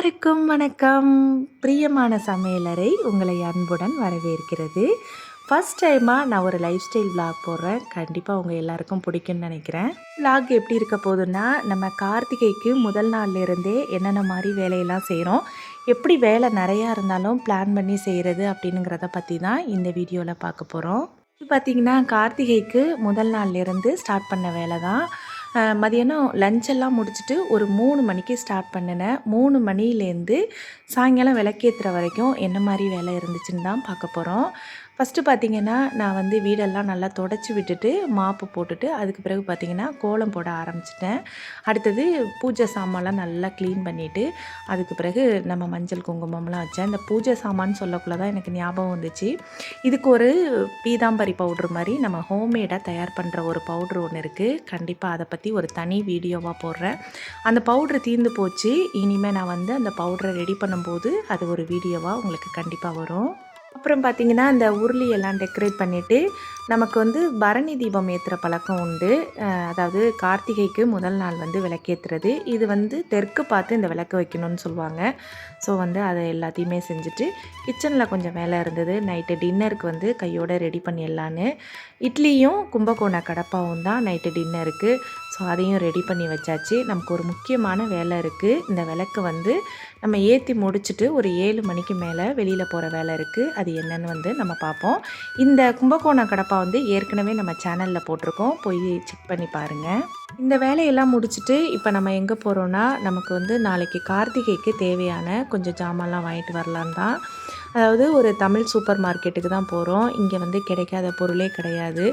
எல்லாருக்கும் வணக்கம். பிரியமான சமையலறை உங்களை அன்புடன் வரவேற்கிறது. ஃபஸ்ட் டைமாக நான் ஒரு லைஃப் ஸ்டைல் vlog போடுறேன். கண்டிப்பாக உங்கள் எல்லாருக்கும் பிடிக்கும்னு நினைக்கிறேன். Vlog எப்படி இருக்க போதுன்னா நம்ம கார்த்திகைக்கு முதல் நாள்லேருந்தே என்னென்ன மாதிரி வேலையெல்லாம் செய்கிறோம் எப்படி வேலை நிறையா இருந்தாலும் பிளான் பண்ணி செய்கிறது அப்படிங்கிறத பற்றி தான் இந்த வீடியோவில் பார்க்க போகிறோம் பார்த்தீங்கன்னா கார்த்திகைக்கு முதல் நாள்லேருந்து ஸ்டார்ட் பண்ண வேலை தான். மதியானம் லஞ்செல்லாம் முடிச்சுட்டு ஒரு மூணு மணிக்கு ஸ்டார்ட் பண்ணினேன் மூணு மணிலேருந்து சாயங்காலம் விளக்கேற்றுற வரைக்கும் என்ன மாதிரி வேலை இருந்துச்சுன்னு தான் பார்க்க போகிறோம் ஃபஸ்ட்டு பார்த்தீங்கன்னா நான் வந்து வீடெல்லாம் நல்லா தொடச்சி விட்டுட்டு மாப்பு போட்டுட்டு அதுக்கு பிறகு பார்த்தீங்கன்னா கோலம் போட ஆரம்பிச்சிட்டேன். அடுத்தது பூஜை சாமான்லாம் நல்லா க்ளீன் பண்ணிவிட்டு அதுக்கு பிறகு நம்ம மஞ்சள் குங்குமம்லாம் வச்சேன். இந்த பூஜை சாமான்னு சொல்லக்குள்ள தான் எனக்கு ஞாபகம் வந்துச்சு. இதுக்கு ஒரு பீதாம்பரி பவுட்ரு மாதிரி நம்ம ஹோம்மேடாக தயார் பண்ணுற ஒரு பவுட்ரு ஒன்று இருக்குது கண்டிப்பாக அதை பற்றி ஒரு தனி வீடியோவாக போடுறேன். அந்த பவுட்ரு தீர்ந்து போச்சு. இனிமேல் நான் வந்து அந்த பவுட்ரை ரெடி பண்ணும்போது அது ஒரு வீடியோவாக உங்களுக்கு கண்டிப்பாக வரும். அப்புறம் பார்த்திங்கன்னா இந்த உருளி எல்லாம் டெக்கரேட் பண்ணிவிட்டு நமக்கு வந்து பரணி தீபம் ஏற்றுற பழக்கம் உண்டு. அதாவது கார்த்திகைக்கு முதல் நாள் வந்து விளக்கேற்றுறது இது வந்து தெற்கு பார்த்து இந்த விளக்கு வைக்கணும்னு சொல்லுவாங்க. ஸோ வந்து அதை எல்லாத்தையுமே செஞ்சுட்டு கிச்சனில் கொஞ்சம் வேலை இருந்தது. நைட்டு டின்னருக்கு வந்து கையோடு ரெடி பண்ணிடலான்னு. இட்லியும் கும்பகோண கடப்பாவும் தான் நைட்டு டின்னருக்கு ஸோ அதையும் ரெடி பண்ணி வச்சாச்சு. நமக்கு ஒரு முக்கியமான வேலை இருக்குது இந்த விளக்கு வந்து நம்ம ஏற்றி முடிச்சுட்டு ஒரு ஏழு மணிக்கு மேலே வெளியில் போகிற வேலை இருக்குது அது என்னென்னு வந்து நம்ம பார்ப்போம். இந்த கும்பகோண கடப்பா வந்து ஏற்கனவே நம்ம சேனலில் போட்டிருக்கோம். போய் செக் பண்ணி பாருங்கள் இந்த வேலையெல்லாம் முடிச்சுட்டு இப்போ நம்ம எங்கே போகிறோன்னா நமக்கு வந்து நாளைக்கு கார்த்திகைக்கு தேவையான கொஞ்சம் ஜாமான்லாம் வாங்கிட்டு வரலான் தான் அதாவது ஒரு தமிழ் சூப்பர் மார்க்கெட்டுக்கு தான் போகிறோம் இங்கே வந்து கிடைக்காத பொருளே கிடையாது.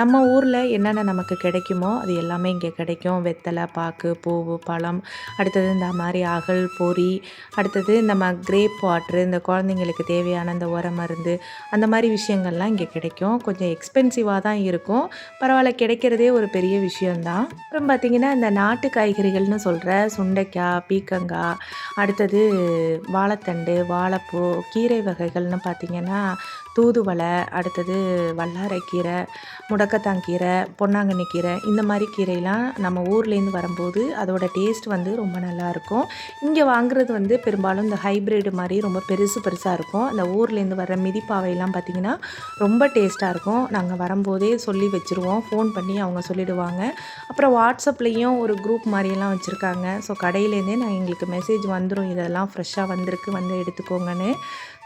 நம்ம ஊரில் என்னென்ன நமக்கு கிடைக்குமோ அது எல்லாமே இங்கே கிடைக்கும். வெத்தலை பாக்கு பூவு பழம் அடுத்தது இந்த மாதிரி அகல் பொரி அடுத்தது நம்ம கிரேப் வாட்ரு இந்த குழந்தைங்களுக்கு தேவையான இந்த உர மருந்து அந்த மாதிரி விஷயங்கள்லாம் இங்கே கிடைக்கும். கொஞ்சம் எக்ஸ்பென்சிவாக தான் இருக்கும். பரவாயில்ல கிடைக்கிறதே ஒரு பெரிய விஷயந்தான் அப்புறம் பார்த்திங்கன்னா இந்த நாட்டு காய்கறிகள்னு சொல்கிற சுண்டைக்காய் பீக்கங்காய் அடுத்தது வாழைத்தண்டு வாழைப்பூ கீரை வகைகள்னு பார்த்திங்கன்னா தூதுவளை அடுத்தது வல்லாரைக்கீரை முடக்கத்தாங்கீரை பொன்னாங்கண்ணி கீரை இந்த மாதிரி கீரைலாம் நம்ம ஊர்லேருந்து வரும்போது அதோடய டேஸ்ட் வந்து ரொம்ப நல்லாயிருக்கும் இங்கே வாங்குறது வந்து பெரும்பாலும் இந்த ஹைப்ரிட் மாதிரி ரொம்ப பெருசு பெருசாக இருக்கும். அந்த ஊர்லேருந்து வர மிதிப்பாவையெல்லாம் பார்த்திங்கன்னா ரொம்ப டேஸ்ட்டாக இருக்கும். நாங்கள் வரும்போதே சொல்லி வச்சுருவோம். ஃபோன் பண்ணி அவங்க சொல்லிவிடுவாங்க அப்புறம் வாட்ஸ்அப்லேயும் ஒரு குரூப் மாதிரியெல்லாம் வச்சுருக்காங்க. ஸோ கடையிலேருந்தே நான் எங்களுக்கு மெசேஜ் வந்துடும் இதெல்லாம் ஃப்ரெஷ்ஷாக வந்திருக்கு. வந்து எடுத்துக்கோங்கன்னு.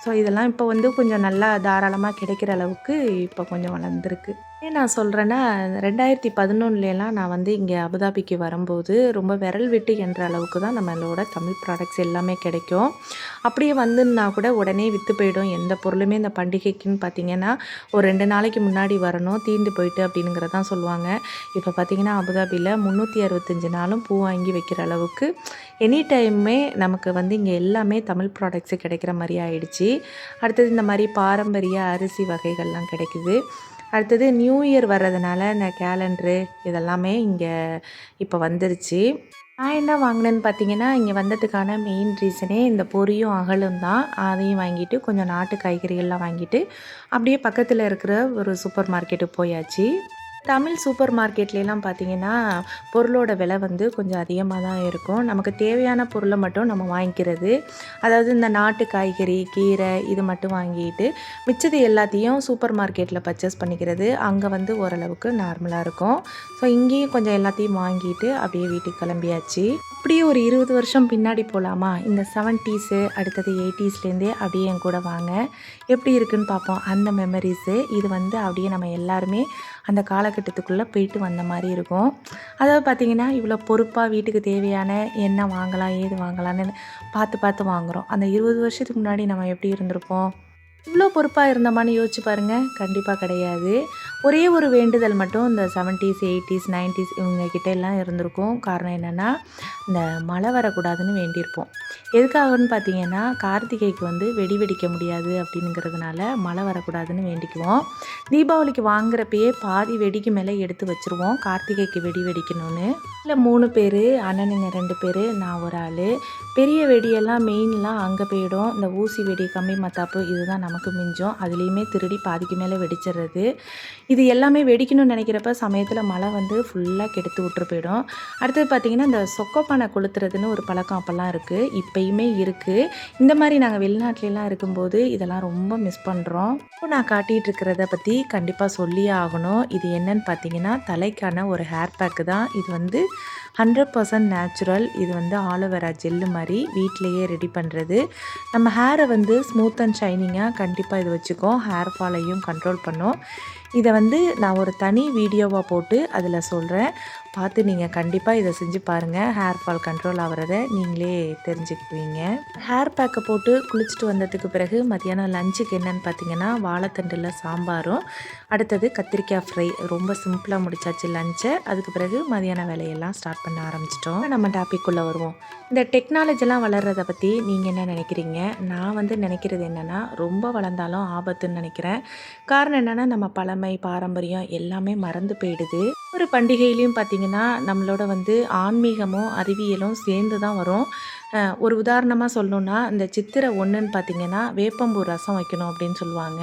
ஸோ இதெல்லாம் இப்போ வந்து கொஞ்சம் நல்லா தாராளமாக கிடைக்கிற அளவுக்கு இப்போ கொஞ்சம் வளர்ந்துருக்கு. ஏன் நான் சொல்கிறேன்னா ரெண்டாயிரத்தி பதினொன்னுலாம் நான் வந்து இங்கே அபுதாபிக்கு வரும்போது ரொம்ப விரல் விட்டு என்ற அளவுக்கு தான் நம்மளோட தமிழ் ப்ராடக்ட்ஸ் எல்லாமே கிடைக்கும். அப்படியே வந்துன்னா கூட உடனே விற்று போயிடும். எந்த பொருளுமே இந்த பண்டிகைக்குன்னு பார்த்தீங்கன்னா ஒரு ரெண்டு நாளைக்கு முன்னாடி வரணும் தீர்ந்து போயிட்டு அப்படிங்கிறதான் சொல்லுவாங்க. இப்போ பார்த்தீங்கன்னா அபுதாபியில் முந்நூற்றி அறுபத்தஞ்சு நாளும் பூ வாங்கி வைக்கிற அளவுக்கு எனி டைமுமே நமக்கு வந்து இங்கே எல்லாமே தமிழ் ப்ராடக்ட்ஸு கிடைக்கிற மாதிரி ஆயிடுச்சு. அடுத்தது இந்த மாதிரி பாரம்பரிய அரிசி வகைகள்லாம் கிடைக்குது. அடுத்தது நியூ இயர் வர்றதுனால இந்த கேலண்டரு இதெல்லாமே இங்கே இப்போ வந்துருச்சு. நான் என்ன வாங்கினேன்னு பார்த்தீங்கன்னா இங்கே வந்ததுக்கான மெயின் ரீசனே இந்த பொரியும் அகலும் தான். அதையும் வாங்கிட்டு கொஞ்சம் நாட்டு காய்கறிகள்லாம் வாங்கிட்டு அப்படியே பக்கத்தில் இருக்கிற ஒரு சூப்பர் மார்க்கெட்டுக்கு போயாச்சு. தமிழ் சூப்பர் மார்க்கெட்லாம் பார்த்தீங்கன்னா பொருளோட விலை வந்து கொஞ்சம் அதிகமாக தான் இருக்கும். நமக்கு தேவையான பொருளை மட்டும் நம்ம வாங்கிக்கிறது. அதாவது இந்த நாட்டு காய்கறி கீரை இது மட்டும் வாங்கிட்டு மிச்சது எல்லாத்தையும் சூப்பர் மார்க்கெட்டில் பர்ச்சேஸ் பண்ணிக்கிறது அங்கே வந்து ஓரளவுக்கு நார்மலாக இருக்கும். ஸோ இங்கேயும் கொஞ்சம் எல்லாத்தையும் வாங்கிட்டு அப்படியே வீட்டுக்கு கிளம்பியாச்சு. அப்படியே ஒரு இருபது வருஷம் பின்னாடி போகலாமா இந்த செவன்ட்டீஸு அடுத்தது எயிட்டிஸ்லேருந்தே அப்படியே என் கூட வாங்க. எப்படி இருக்குன்னு பார்ப்போம். அந்த மெமரிஸு இது வந்து அப்படியே நம்ம எல்லாருமே அந்த காலகட்டத்துக்குள்ளே போயிட்டு வந்த மாதிரி இருக்கும். அதாவது பார்த்திங்கன்னா இவ்வளோ பொறுப்பாக வீட்டுக்கு தேவையான என்ன வாங்கலாம் ஏது வாங்கலாம்னு பார்த்து பார்த்து வாங்குகிறோம் அந்த இருபது வருஷத்துக்கு முன்னாடி நம்ம எப்படி இருந்திருப்போம்? இவ்வளோ பொறுப்பாக இருந்தோமான்னு யோசிச்சு பாருங்கள் கண்டிப்பாக கிடையாது. ஒரே ஒரு வேண்டுதல் மட்டும் இந்த செவன்ட்டீஸ் எயிட்டிஸ் நைன்டிஸ் இவங்கக்கிட்ட எல்லாம் இருந்திருக்கும். காரணம் என்னென்னா இந்த மழை வரக்கூடாதுன்னு வேண்டியிருப்போம். எதுக்காகன்னு பார்த்தீங்கன்னா கார்த்திகைக்கு வந்து வெடி வெடிக்க முடியாது அப்படிங்கிறதுனால மழை வரக்கூடாதுன்னு வேண்டிக்குவோம். தீபாவளிக்கு வாங்குறப்பயே பாதி வெடிக்கு மேலே எடுத்து வச்சுருவோம். கார்த்திகைக்கு வெடி வெடிக்கணும்னு. இல்லை மூணு பேர் அண்ணனுங்க ரெண்டு பேர் நான் ஒரு ஆள். பெரிய வெடியெல்லாம் மெயின்லாம் அங்கே போயிடும். இந்த ஊசி வெடி கம்பி மத்தாப்பு இதுதான் நமக்கு மிஞ்சும். அதுலேயுமே திருடி பாதிக்கு மேலே வெடிச்சிடுறது. இது எல்லாமே வெடிக்கணும்னு நினைக்கிறப்ப சமயத்தில் மழை வந்து ஃபுல்லாக கெடுத்து விட்டுரு போயிடும். அடுத்தது பார்த்திங்கன்னா இந்த சொக்கப்பானை கொளுத்துறதுன்னு ஒரு பழக்கம் அப்போல்லாம் இருக்குது இப்போயுமே இருக்குது இந்த மாதிரி நாங்கள் வெளிநாட்டிலலாம் இருக்கும்போது இதெல்லாம் ரொம்ப மிஸ் பண்ணுறோம் இப்போ நான் காட்டிகிட்டு இருக்கிறத பற்றி கண்டிப்பாக சொல்லியே ஆகணும். இது என்னன்னு பார்த்தீங்கன்னா தலைக்கான ஒரு ஹேர் பேக்கு தான். இது வந்து ஹண்ட்ரட் பர்சன்ட் நேச்சுரல். இது வந்து ஆலோவேரா ஜெல்லு மாதிரி வீட்டிலையே ரெடி பண்ணுறது நம்ம ஹேரை வந்து ஸ்மூத் அண்ட் ஷைனிங்காக கண்டிப்பாக இது வச்சுக்கோம். ஹேர் ஃபாலையும் கண்ட்ரோல் பண்ணும். இதை வந்து நான் ஒரு தனி வீடியோவாக போட்டு அதில் சொல்கிறேன் பார்த்து நீங்கள் கண்டிப்பாக இதை செஞ்சு பாருங்கள் ஹேர் ஃபால் கண்ட்ரோல் ஆகிறத நீங்களே தெரிஞ்சுக்குவீங்க ஹேர் பேக்கை போட்டு குளிச்சுட்டு வந்ததுக்கு பிறகு மத்தியானம் லஞ்சுக்கு என்னென்னு பார்த்தீங்கன்னா வாழைத்தண்டில் சாம்பாரும் அடுத்தது கத்திரிக்காய் ஃப்ரை ரொம்ப சிம்பிளாக முடிச்சாச்சு லஞ்சை அதுக்கு பிறகு மதியான வேலையெல்லாம் ஸ்டார்ட் பண்ண ஆரம்பிச்சிட்டோம். நம்ம டாபிக்குள்ளே வருவோம். இந்த டெக்னாலஜிலாம் வளர்கிறத பற்றி நீங்கள் என்ன நினைக்கிறீங்க? நான் வந்து நினைக்கிறது என்னென்னா ரொம்ப வளர்ந்தாலும் ஆபத்துன்னு நினைக்கிறேன். காரணம் என்னென்னா நம்ம பழமை பாரம்பரியம் எல்லாமே மறந்து போயிடுது. ஒரு பண்டிகையிலையும் பார்த்திங்கன்னா நம்மளோட வந்து ஆன்மீகமும் அறிவியலும் சேர்ந்து தான் வரும் ஒரு உதாரணமாக சொல்லணுன்னா இந்த சித்திரை ஒன்றுன்னு பார்த்திங்கன்னா வேப்பம்பூ ரசம் வைக்கணும் அப்படின்னு சொல்லுவாங்க.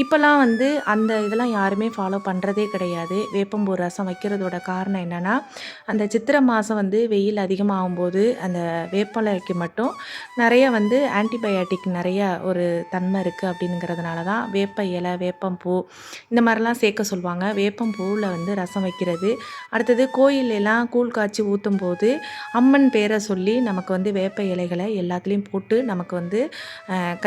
இப்போல்லாம் வந்து அந்த இதெல்லாம் யாருமே ஃபாலோ பண்ணுறதே கிடையாது. வேப்பம்பூ ரசம் வைக்கிறதோட காரணம் என்னென்னா அந்த சித்திரை மாதம் வந்து வெயில் அதிகமாகும்போது அந்த வேப்பலைக்கு மட்டும் நிறைய வந்து ஆன்டிபயாட்டிக் நிறைய ஒரு தன்மை இருக்குது அப்படிங்கிறதுனால தான் வேப்ப இலை வேப்பம்பூ இந்த மாதிரிலாம் சேர்க்க சொல்லுவாங்க. வேப்பம்பூவில் வந்து ரசம் வைக்கிறது. அடுத்தது கோயிலெல்லாம் கூழ் காய்ச்சி ஊற்றும் போது அம்மன் பேரை சொல்லி நமக்கு வந்து வேப்ப இலைகளை எல்லாத்துலேயும் போட்டு நமக்கு வந்து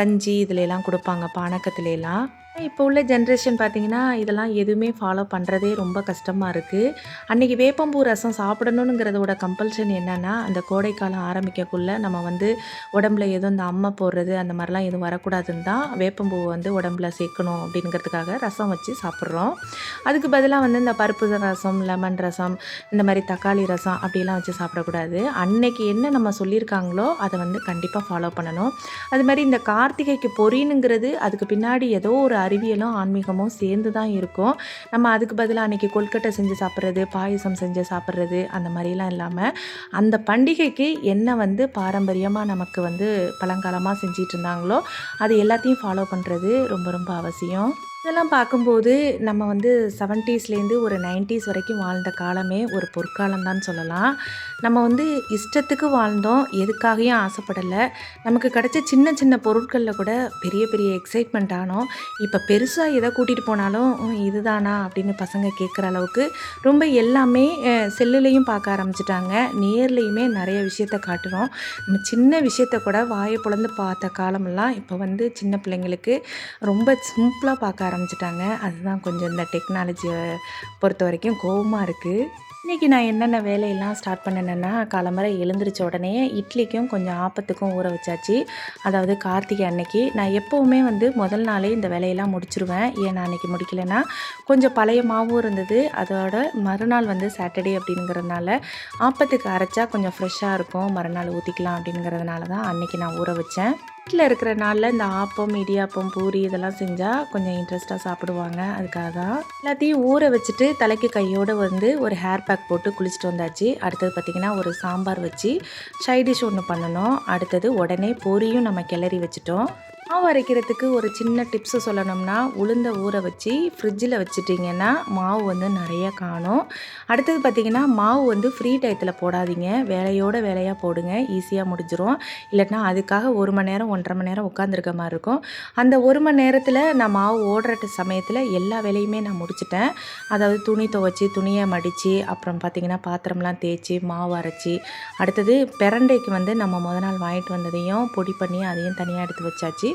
கஞ்சி இதிலெல்லாம் கொடுப்பாங்க பானக்கத்துலலாம் இப்போ உள்ள ஜென்ரேஷன் பார்த்திங்கன்னா இதெல்லாம் எதுவுமே ஃபாலோ பண்ணுறதே ரொம்ப கஷ்டமாக இருக்குது அன்றைக்கி வேப்பம்பூ ரசம் சாப்பிடணுங்கிறதோட கம்பல்ஷன் என்னென்னா அந்த கோடைக்காலம் ஆரம்பிக்கக்குள்ளே நம்ம வந்து உடம்புல எதுவும் இந்த அம்மை போடுறது அந்த மாதிரிலாம் எதுவும் வரக்கூடாதுன்னு தான் வேப்பம்பூ வந்து உடம்புல சேர்க்கணும் அப்படிங்கிறதுக்காக ரசம் வச்சு சாப்பிட்றோம். அதுக்கு பதிலாக வந்து இந்த பருப்பு ரசம் லெமன் ரசம் இந்த மாதிரி தக்காளி ரசம் அப்படிலாம் வச்சு சாப்பிடக்கூடாது. அன்னைக்கு என்ன நம்ம சொல்லியிருக்காங்களோ அதை வந்து கண்டிப்பாக ஃபாலோ பண்ணணும். அது மாதிரி இந்த கார்த்திகைக்கு பொறினுங்கிறது அதுக்கு பின்னாடி ஏதோ ஒரு அறிவியலும் ஆன்மீகமும் சேர்ந்து தான் இருக்கும். நம்ம அதுக்கு பதிலாக அன்றைக்கி கொல்கட்டை செஞ்சு சாப்பிட்றது பாயசம் செஞ்சு சாப்பிட்றது அந்த மாதிரிலாம் இல்லாமல் அந்த பண்டிகைக்கு என்ன வந்து பாரம்பரியமாக நமக்கு வந்து பழங்காலமாக செஞ்சிட்டு இருந்தாங்களோ அது எல்லாத்தையும் ஃபாலோ பண்ணுறது ரொம்ப ரொம்ப அவசியம். இதெல்லாம் பார்க்கும்போது நம்ம வந்து செவன்ட்டீஸ்லேருந்து ஒரு நைன்ட்டீஸ் வரைக்கும் வாழ்ந்த காலமே ஒரு பொற்காலம் தான் சொல்லலாம். நம்ம வந்து இஷ்டத்துக்கு வாழ்ந்தோம் எதுக்காகையும் ஆசைப்படலை. நமக்கு கிடைச்ச சின்ன சின்ன பொருட்களில் கூட பெரிய பெரிய எக்ஸைட்மெண்ட் ஆனோம். இப்போ பெருசாக எதை கூட்டிகிட்டு போனாலும் இதுதானா? அப்படின்னு பசங்க கேட்குற அளவுக்கு ரொம்ப எல்லாமே செல்லுலேயும் பார்க்க ஆரம்பிச்சிட்டாங்க. நேர்லேயுமே நிறைய விஷயத்த காட்டுறோம். நம்ம சின்ன விஷயத்த கூட வாயை பிளந்து பார்த்த காலமெல்லாம் இப்போ வந்து சின்ன பிள்ளைங்களுக்கு ரொம்ப சிம்பிளாக பார்க்க ஆரம்பிச்சிட்டாங்க. அதுதான் கொஞ்சம் இந்த டெக்னாலஜியை பொறுத்த வரைக்கும் கோபமாக இருக்குது இன்றைக்கி நான் என்னென்ன வேலையெல்லாம் ஸ்டார்ட் பண்ணினேன்னா காலம்பரை எழுந்திரிச்ச உடனே இட்லிக்கும் கொஞ்சம் ஆப்பத்துக்கும் ஊற வச்சாச்சு. அதாவது கார்த்திகை அன்னைக்கு நான் எப்போவுமே வந்து முதல் நாளே இந்த வேலையெல்லாம் முடிச்சிருவேன். ஏன் நான் அன்றைக்கி முடிக்கலைன்னா கொஞ்சம் பழைய மாவும் இருந்தது. அதோட மறுநாள் வந்து சாட்டர்டே அப்படிங்கிறதுனால ஆப்பத்துக்கு அரைச்சா கொஞ்சம் ஃப்ரெஷ்ஷாக இருக்கும். மறுநாள் ஊற்றிக்கலாம் அப்படிங்கிறதுனால தான் அன்றைக்கி நான் ஊற வச்சேன். வீட்டில் இருக்கிற நாளில் இந்த ஆப்பம் இடியாப்பம் பூரி இதெல்லாம் செஞ்சால் கொஞ்சம் இன்ட்ரெஸ்ட்டாக சாப்பிடுவாங்க. அதுக்காக தான் எல்லாத்தையும் ஊற வச்சுட்டு தலைக்கு கையோடு வந்து ஒரு ஹேர் பேக் போட்டு குளிச்சுட்டு வந்தாச்சு. அடுத்தது பார்த்திங்கன்னா ஒரு சாம்பார் வச்சு சைடிஷ் ஒன்று பண்ணணும். அடுத்தது உடனே பொரியும் நம்ம கிளறி வச்சுட்டோம். மாவு அரைக்கிறதுக்கு ஒரு சின்ன டிப்ஸு சொல்லணும்னா உளுந்த ஊற வச்சு ஃப்ரிட்ஜில் வச்சுட்டிங்கன்னா மாவு வந்து நிறைய காணும். அடுத்தது பார்த்திங்கன்னா மாவு வந்து ஃப்ரீ டயத்தில் போடாதீங்க. வேலையோட வேலையாக போடுங்க. ஈஸியாக முடிஞ்சிடும் இல்லைன்னா அதுக்காக ஒரு மணி நேரம் ஒன்றரை மணி நேரம் உட்காந்துருக்க மாதிரி இருக்கும். அந்த ஒரு மணி நேரத்தில் நான் மாவு ஓடுற சமயத்தில் எல்லா வேலையுமே நான் முடிச்சிட்டேன். அதாவது துணி துவைச்சி துணியை மடித்து அப்புறம் பார்த்திங்கன்னா பாத்திரம்லாம் தேய்ச்சி மாவு அரைச்சி. அடுத்தது பெரண்டைக்கு வந்து நம்ம முத நாள் வாங்கிட்டு வந்ததையும் பொடி பண்ணி அதையும் தனியாக எடுத்து வச்சாச்சு.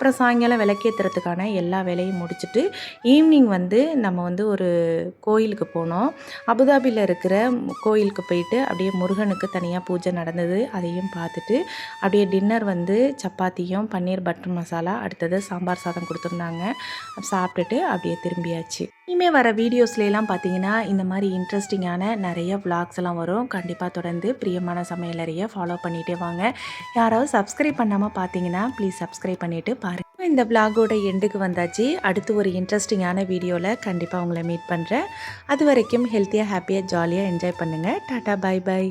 அப்புறம் சாயங்காலம் விளக்கேற்றுறதுக்கான எல்லா வேலையும் முடிச்சுட்டு ஈவினிங் வந்து நம்ம வந்து ஒரு கோயிலுக்கு போனோம். அபுதாபியில் இருக்கிற கோயிலுக்கு போயிட்டு அப்படியே முருகனுக்கு தனியாக பூஜை நடந்தது. அதையும் பார்த்துட்டு அப்படியே டின்னர் வந்து சப்பாத்தியும் பன்னீர் பட்டர் மசாலா அடுத்தது சாம்பார் சாதம் கொடுத்துருந்தாங்க. சாப்பிட்டுட்டு அப்படியே திரும்பியாச்சு. இனிமேல் வர வீடியோஸ்லாம் பார்த்தீங்கன்னா இந்த மாதிரி இன்ட்ரெஸ்டிங்கான நிறைய விளாக்ஸ் எல்லாம் வரும். கண்டிப்பாக தொடர்ந்து பிரியமான சமையலறையை ஃபாலோ பண்ணிகிட்டே வாங்க. யாராவது சப்ஸ்கிரைப் பண்ணாமல் பார்த்தீங்கன்னா ப்ளீஸ் சப்ஸ்கிரைப் பண்ணிவிட்டு இந்த விளாகோட எண்டுக்கு வந்தாச்சு. அடுத்து ஒரு இன்ட்ரெஸ்டிங்கான வீடியோவில் கண்டிப்பாக உங்களை மீட் பண்ணுறேன் அது வரைக்கும் ஹெல்த்தியாக ஹாப்பியாக ஜாலியாக என்ஜாய் பண்ணுங்கள் டாட்டா பாய் பாய்